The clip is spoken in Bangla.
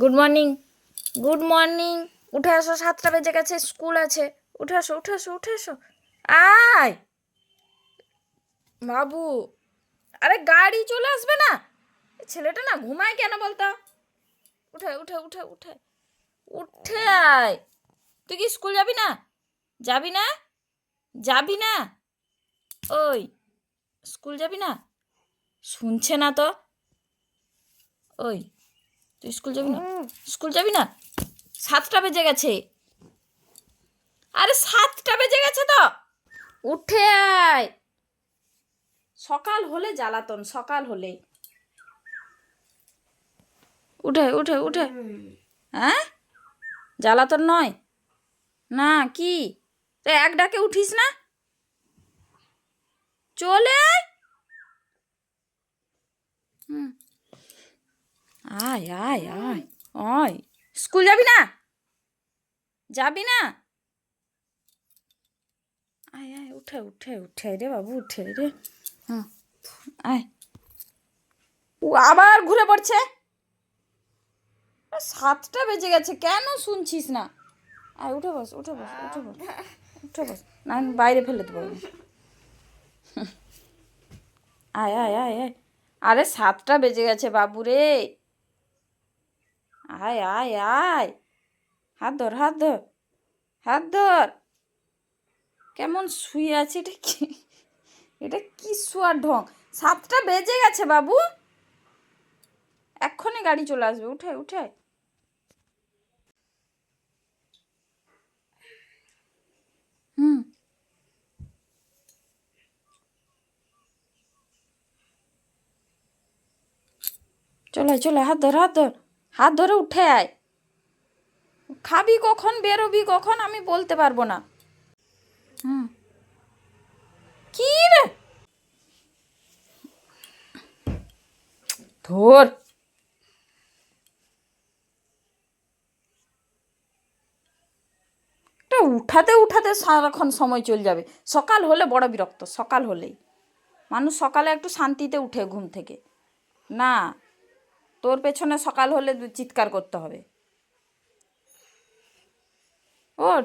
গুড মর্নিং গুড মর্নিং উঠে আসো, সাতটা বেজে গেছে, স্কুল আছে। উঠে আসো উঠে আসো উঠে আসো। আয়! বাবু, আরে গাড়ি চলে আসবে না? ছেলেটা না ঘুমায় কেন বলতো? উঠে উঠে উঠে উঠে উঠে আয়। তুই কি স্কুল যাবি না? যাবি না? যাবি না? ওই, স্কুল যাবি না? শুনছে না তো? ওই তুই স্কুল যাবি না? স্কুল যাবি না? সাতটা বেজে গেছে। আরে সাতটা বেজে গেছে তো। উঠে আয়। সকাল হলে জ্বালাতন সকাল হলে। উঠে উঠে উঠে। হ্যাঁ? জ্বালাতন নয়? না কি? তো এক ডাকে উঠিস না? চলে। হুম। আয় আয় আয় আয়। স্কুল যাবি না? যাবি না? আয় আয়, উঠে উঠে উঠে রে বাবু, উঠে রে। হ্যাঁ আয়। ও আবার ঘুরে পড়ছে? সাতটা বেজে গেছে, কেন শুনছিস না? আয়, উঠে বস উঠে বস উঠে বস উঠে বস। না, আমি বাইরে ফেলে দেবো। আয় আয় আয় আয়। আরে, সাতটা বেজে গেছে বাবু রে। আয় আয় আয়। হাত ধর হাত ধর। হাত ধর। কেমন শুয়ে আছে, এটা কি? এটা কি শোয়ার ঢং? সাতটা বেজে গেছে, বাবু। এক্ষুনি গাড়ি চলে আসবে। উঠে উঠে। হুম। চলে চলে। হাত ধর হাত ধর। হাত ধরে উঠে আয়। খাবি কখন, বেরোবি কখন, আমি বলতে পারব না। হুম। কি রে? ধর। উঠাতে উঠাতে সারাক্ষণ সময় চলে যাবে। সকাল হলে বড় বিরক্ত, সকাল হলেই। মানুষ সকালে একটু শান্তিতে উঠে ঘুম থেকে। না তোর পেছনে সকাল হলে চিৎকার করতে হবে। ওঠ।